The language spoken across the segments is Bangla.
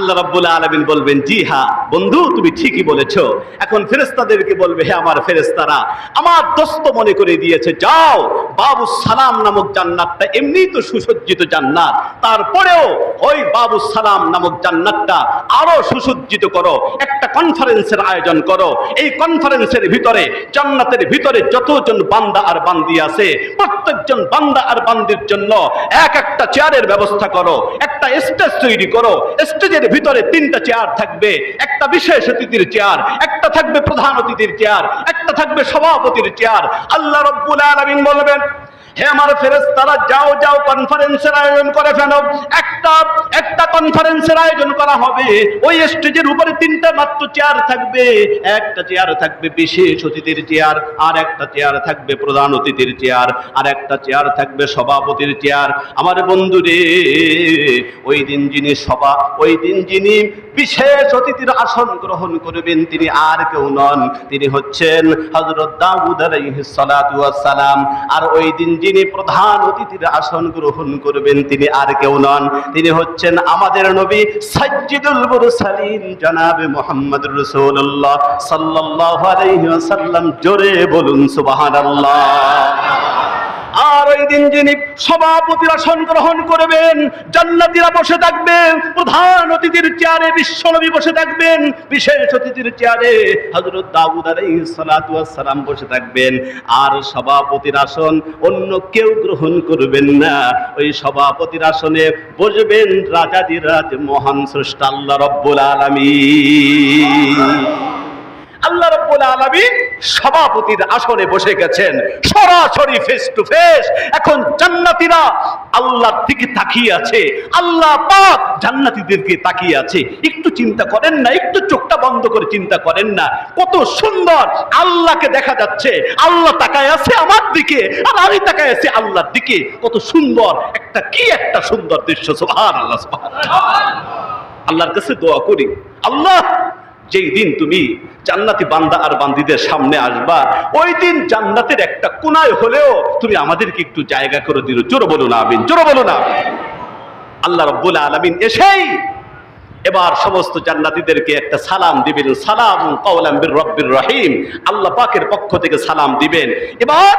আল্লাহ রাব্বুল আলামিন বলবেন, জি হ্যাঁ বন্ধু, তুমি ঠিকই বলেছ। এখন ফেরেশতাদেরকে বলবে, হে আমার ফেরেশতারা, আমার দোস্ত মনে করে দিয়েছে, যাও, বাবু সালাম নামক জান্নাতটা এমনিই তো সুসজ্জিত জান্নাত। তারপরেও ওই বাবু সালাম নামক জান্নাতটা আরও সুসজ্জিত করো, একটা কনফারেন্সের আয়োজন করো। এই কনফারেন্সের ভিতরে, জান্নাতের ভিতরে যতজন বান্দা আর বান্দি আছে, প্রত্যেকজন বান্দা আর বান্দির জন্য এক একটা চেয়ারের ব্যবস্থা করো একটা স্টেজ তৈরি করো। স্টেজের ভিতরে তিনটা চেয়ার থাকবে। একটা বিশেষ অতিথির চেয়ার, একটা থাকবে প্রধান অতিথির চেয়ার, একটা থাকবে সভাপতির চেয়ার। আল্লাহ রব্বুল আলমিন বলবেন হে আমার ফেরেশতারা, যাও যাও কনফারেন্সের আয়োজন করে ফেলো। একটা একটা কনফারেন্সের আয়োজন করা হবে। ওই স্টেজের উপরে তিনটা মাত্র চেয়ার থাকবে। একটা চেয়ার থাকবে বিশেষ অতিথির চেয়ার আর একটা চেয়ার থাকবে প্রধান অতিথির চেয়ার আর একটা চেয়ার থাকবে সভাপতির চেয়ার আমার বন্ধু রে ওই দিন যিনি সভা, ওই দিন যিনি বিশেষ অতিথির আসন গ্রহণ করবেন, তিনি আর কেউ নন। তিনি হচ্ছেন হযরত দাউদ আলাইহিস সালাম। আর ওই দিন যিনি প্রধান অতিথির আসন গ্রহণ করবেন, তিনি আর কেউ নন। তিনি হচ্ছেন আমাদের নবী সাজ্জিদুল মুরসালিন, জনাবে মোহাম্মদ রসুল্লাহ সাল্লাহ সাল্লাম জোরে বলুন, সুবহানাল্লাহ। আর ওই দিন যিনি সভাপতির আসন গ্রহণ করবেন, জান্নাতীরা বসে থাকবেন, প্রধান অতিথির চেয়ারে বিশ্বনবী বসে থাকবেন, বিশেষ অতিথির চেয়ারে হযরত দাউদ সালাম বসে থাকবেন। আর সভাপতির আসন অন্য কেউ গ্রহণ করবেন না। ওই সভাপতির আসনে বসবেন রাজাদিরাজ মহান স্রষ্টা আল্লাহ রব্বুল আলামিন। আল্লাহ রব্বুল আলামিন সভাপতির আসনে বসে গেছেন। সরাসরি ফেস টু ফেস এখন জান্নাতীরা আল্লাহর দিকে তাকিয়ে আছে। আল্লাহ পাক জান্নাতীদেরকে তাকিয়ে আছে। একটু চিন্তা করেন না, একটু চোখটা বন্ধ করে চিন্তা করেন না। কত সুন্দর আল্লাহকে দেখা যাচ্ছে। আল্লাহ তাকায় আছে আমার দিকে, আর আমি তাকায় আছি আল্লাহর দিকে। কত সুন্দর একটা, কি একটা সুন্দর দৃশ্য, সুবহানাল্লাহ সুবহানাল্লাহ। আল্লাহর কাছে দোয়া করি। আল্লাহ যেই দিন তুমি জান্নাতি বান্দা আর বান্দিদের সামনে আসবা, ওই দিন জান্নাতের একটা কোনায় হলেও তুমি আমাদেরকে একটু জায়গা করে দিল। জোর বলো না আমিন, জোর বলো না আল্লাহ রব্বুল আলামিন এসেই এবার সমস্ত জান্নাতিদেরকে একটা সালাম দিবেন। সালাম কওলাম বির রব্বির রহিম। আল্লাহ পাকের পক্ষ থেকে সালাম দিবেন। এবার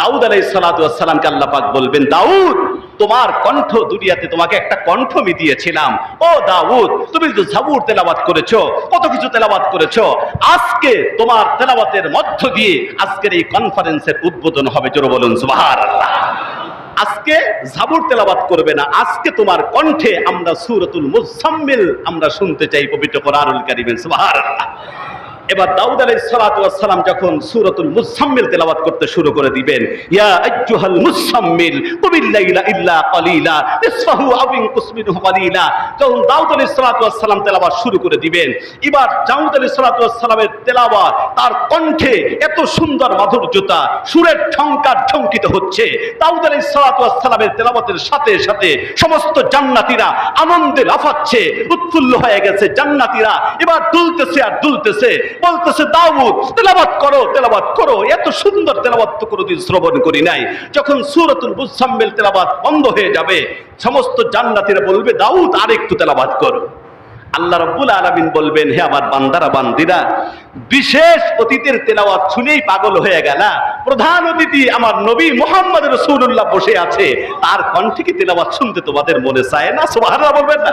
দাউদ আলাই সালাতামকে আল্লাহ পাক বলবেন, দাউদ তোমার কণ্ঠ দুনিয়াতে তোমাকে একটা কণ্ঠ আমি দিয়েছিলাম। ও দাউদ, তুমি তো জাবুর তেলাবাত করেছ, কত কিছু তেলাবাত করেছ, আজকে তোমার তেলাবাতের মধ্য দিয়ে আজকের এই কনফারেন্সের উদ্বোধন হবে, জোর বলুন, সুবহানাল্লাহ। আজকে জাবুর তেলাবাত করবে না, আজকে তোমার কণ্ঠে আমরা সুরতুল মুজাম্মিল আমরা শুনতে চাই, পবিত্র কোরআনুল কারীমের সুবহানাল্লাহ। এবার দাউদ আলাইহিস সালাতু ওয়াস সালাম যখন সূরাতুল মুজাম্মিল তেলাওয়াত করতে শুরু করে দিবেন যখন দাউদ আলাইহিস সালাতু ওয়াস তেলাওয়াত শুরু করে দিবেন, এবার দাউদ আলাইহিস সালাতু ওয়াস তেলাওয়াত তার কণ্ঠে এত সুন্দর মাধুর্যতা, সুরের ঠংকার ঠঙ্কিত হচ্ছে। দাউদ আলাইহিস সালাতু ওয়াস তেলাওয়াতের সাথে সাথে সমস্ত জান্নাতীরা আনন্দে লাফাচ্ছে, উৎফুল্ল হয়ে গেছে জান্নাতীরা। এবার দুলতেছে আর দুলতেছে বলতেছে, দাউদ তেলাবাত করো তেলাবাত করো। এত সুন্দর তেলাবাত তো কোনোদিন শ্রবণ করি নাই। যখন সুরতুল মুজাম্মিল তেলাবাত বন্ধ হয়ে যাবে, সমস্ত জান্নাতীরা বলবে, দাউদ, আরেকটু তেলাবাত করো। আল্লাহ রব্বুল আলামিন বলবেন, হে আমার বান্দারা, বান্দিরা, বিশেষ অতীতের তেলাওয়াত শুনেই পাগল হয়ে গেল। প্রধান অতিথি আমার নবী মোহাম্মদ রসুল্লাহ বসে আছে। তার কণ্ঠে কি তেলাওয়াত শুনতে তোমাদের মনে চায় না? সুবহানাল্লাহ বলবেন না।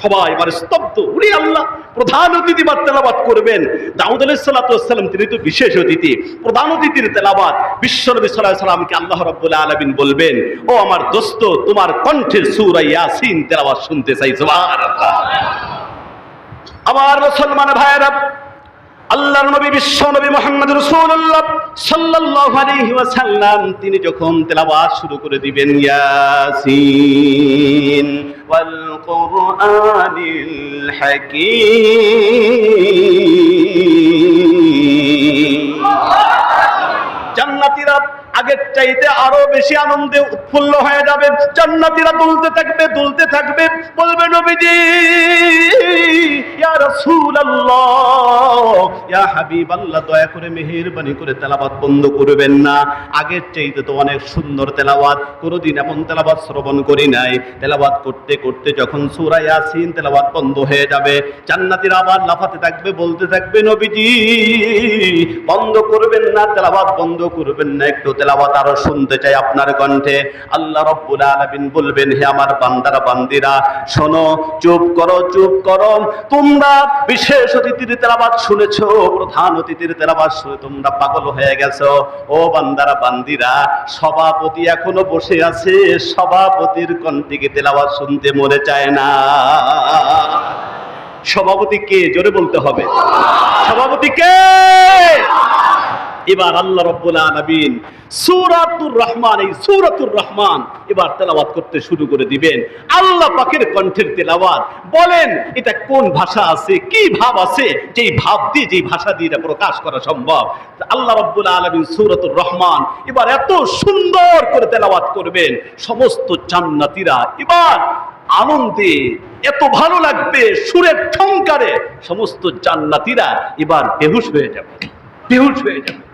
সবাই মানে স্তব্ধ। উনি আল্লাহ প্রধান অতিথি বা তেলাবাদ করবেন। দাউদ আলাইসাল্লাম তিনি তো বিশেষ অতিথি। প্রধান অতিথির তেলাবাত বিশ্বনবী সাল্লাহ সাল্লামকে আল্লাহ রব্বুল্লাহ আলমিন বলবেন, ও আমার দোস্ত, তোমার কণ্ঠের সুর ইয়াসিন তেলাবাদ শুনতে চাই জোয়ার আমার মুসলমান ভাইয়েরা আল্লাহর নবী, বিশ্ব নবী মোহাম্মদ রাসূলুল্লাহ সাল্লাল্লাহু আলাইহি ওয়াসাল্লাম, তিনি যখন তেলাওয়াত শুরু করে দিবেন, ইয়াসিন ওয়াল কুরআনিল হাকীম জান্নাতীরা আগের চাইতে আরও বেশি আনন্দে উৎফুল্ল হয়ে যাবে। জান্নাতীরা দুলতে থাকবে দুলতে থাকবে। বলবে নবীজি, ইয়া রাসূলুল্লাহ ইয়া হাবিবাল্লাহ, দয়া করে মেহেরবানি করে তেলাওয়াত বন্ধ করবেন না। আগের চাইতে তো অনেক সুন্দর তেলাওয়াত, কোনোদিন এমন তেলাওয়াত শ্রবণ করি নাই। তেলাওয়াত করতে করতে যখন সূরা ইয়াসিন তেলাওয়াত বন্ধ হয়ে যাবে, জান্নাতীরা আবার লাফাতে থাকবে, বলতে থাকবে, নবীজি, বন্ধ করবেন না, তেলাওয়াত বন্ধ করবেন না। একটু তেলাওয়াত আরও শুনতে চাই আপনার কণ্ঠে। আল্লাহ রব্বুল বলবেন, হে আমার বান্দারা, বান্দিরা, শোনো, চুপ করো চুপ করো। তোমরা বিশেষ অতিথির তেলাবাদ শুনেছো প্রধান অতিথির তেলাবাস শুনে তোমরা পাগল হয়ে গেছো। ও বান্দারা, বান্দিরা, সভাপতি এখনও বসে আছে, সভাপতির কণ্ঠে তেলাবাস শুনতে মনে চায় না। সভাপতি কে? জোরে বলতে হবে। সভাপতি কে? এবার আল্লাহ রব্বুল সূরাতুর রহমান, এই সূরাতুর রহমান এবার তেলাওয়াত করতে শুরু করে দিবেন। আল্লাহ পাকের কণ্ঠের তেলাওয়াত। বলেন, এটা কোন ভাষা আছে? কি ভাব আছে? যেই ভাব দিয়ে, যেই ভাষা দিয়ে এটা প্রকাশ করা সম্ভব। আল্লাহ রব্বুল আলামিন সূরাতুর রহমান এবার এত সুন্দর করে তেলাওয়াত করবেন। সমস্ত জান্নাতীরা এবার আনন্দে, এত ভালো লাগবে, সুরের ঠংকারে সমস্ত জান্নাতীরা এবার বেহুশ হয়ে যাবে। বেহুশ হয়ে যাবে।